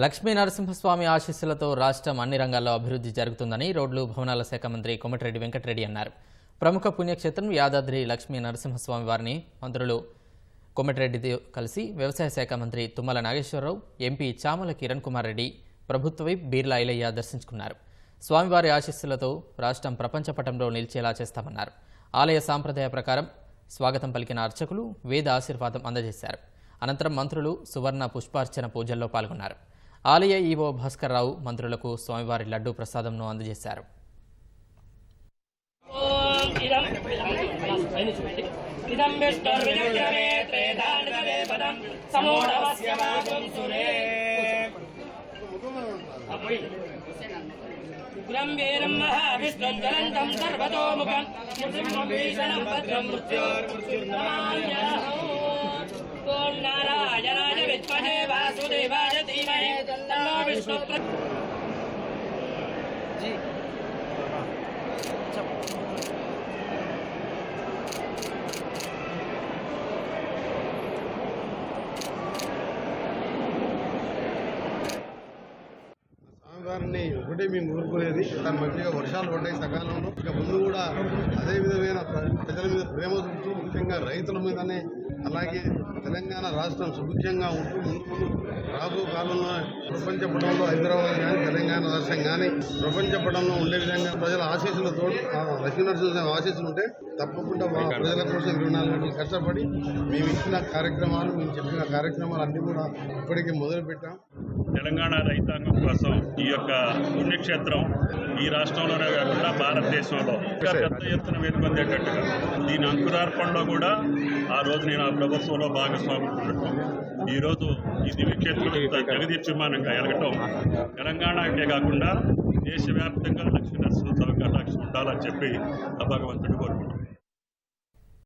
లక్ష్మీ నరసింహస్వామి ఆశీస్సులతో రాష్ట్రం అన్ని రంగాల్లో అభివృద్ధి జరుగుతుందని రోడ్లు భవనాల శాఖ మంత్రి కొమటిరెడ్డి వెంకటరెడ్డి అన్నారు. ప్రముఖ పుణ్యక్షేత్రం యాదాద్రి లక్ష్మీ నరసింహస్వామి వారిని మంత్రులు కొమటిరెడ్డితో కలిసి వ్యవసాయ శాఖ మంత్రి తుమ్మల నాగేశ్వరరావు ఎంపీ చామల కిరణ్ కుమార్ రెడ్డి ప్రభుత్వ వైపు బీర్లా ఇలయ్య దర్శించుకున్నారు. స్వామివారి ఆశీస్సులతో రాష్ట్రం ప్రపంచ పటంలో నిలిచేలా చేస్తామన్నారు. ఆలయ సాంప్రదాయ ప్రకారం స్వాగతం పలికిన అర్చకులు వేద ఆశీర్వాదం అందజేశారు. అనంతరం మంత్రులు సువర్ణ పుష్పార్చన పూజల్లో పాల్గొన్నారు. ఆలయ ఈవో భాస్కర్రావు మంత్రులకు స్వామివారి లడ్డూ ప్రసాదంను అందజేశారు. ఉగ్రం వీరం మహావిష్ణుం జ్వలంతం సర్వతోముఖం భీషణం భద్రం మృత్యుర్నమామ్యహం জি। আচ্ছা। దానిని ఒకటే మేము ఊరుకునేది. దాని మంచిగా వర్షాలు పడ్డాయి సకాలంలో. ఇక ముందు కూడా అదే విధమైన ప్ర- ప్రజల మీద ప్రేమ చూపుతూ ముఖ్యంగా రైతుల మీదనే అలాగే తెలంగాణ రాష్ట్రం సుభిక్షంగా ఉంటూ ముందు రాబో కాలంలో ప్రపంచ పటంలో హైదరాబాద్ కానీ తెలంగాణ రాష్ట్రం కానీ ప్రపంచ పటంలో ఉండే విధంగా ప్రజల ఆశీస్సులతో ఆ లక్ష్మీనరసింహ ఆశీస్సులు ఉంటే తప్పకుండా ప్రజల కోసం ఇరవై నాలుగు గంటలు కష్టపడి మేము ఇచ్చిన కార్యక్రమాలు మేము చెప్పిన కార్యక్రమాలు అన్నీ కూడా ఇప్పటికే మొదలుపెట్టాం. తెలంగాణ రైతాంగం కోసం ఈ యొక్క పుణ్యక్షేత్రం ఈ రాష్ట్రంలోనే కాకుండా భారతదేశంలో ఇంకా పెద్ద ఎత్తున వెలుగొందేటట్టుగా దీని అంకురార్పణలో కూడా ఆ రోజు నేను ఆ ప్రభుత్వంలో భాగస్వామి ఉండటం ఈ దివ్యక్షేత్రం ఇంత జగదీప్యమానంగా ఎలగటం తెలంగాణకే కాకుండా దేశవ్యాప్తంగా లక్ష్మీ నరసింహ స్వామి ఉండాలని చెప్పి ఆ భగవంతుడు కోరుకుంటున్నాను